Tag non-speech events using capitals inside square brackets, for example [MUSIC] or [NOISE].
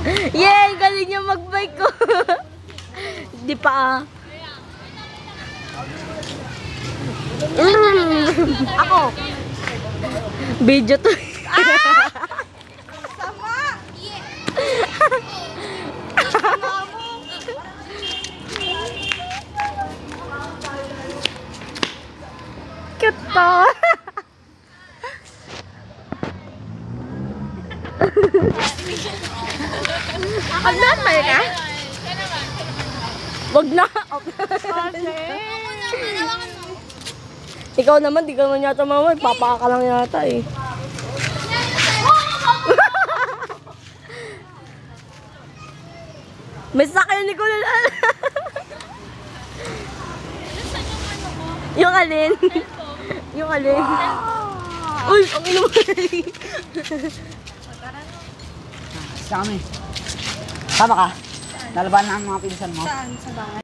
[LAUGHS] niya mag-bike ko. [LAUGHS] Di pa ah. [LAUGHS] Ako. Video to. Sama. Cute to. Agdan ba ka? Wag na. Ikaw naman, di ka naman yata mama. Papaka ka lang yata eh. [LAUGHS] May sakay ni Kulal. Yung alin? [LAUGHS] Yung alin? Uy, ang ino mo. Sa kami. Tama ka. Lalaban na ang mga pinsan mo. Saan? Sa bahay?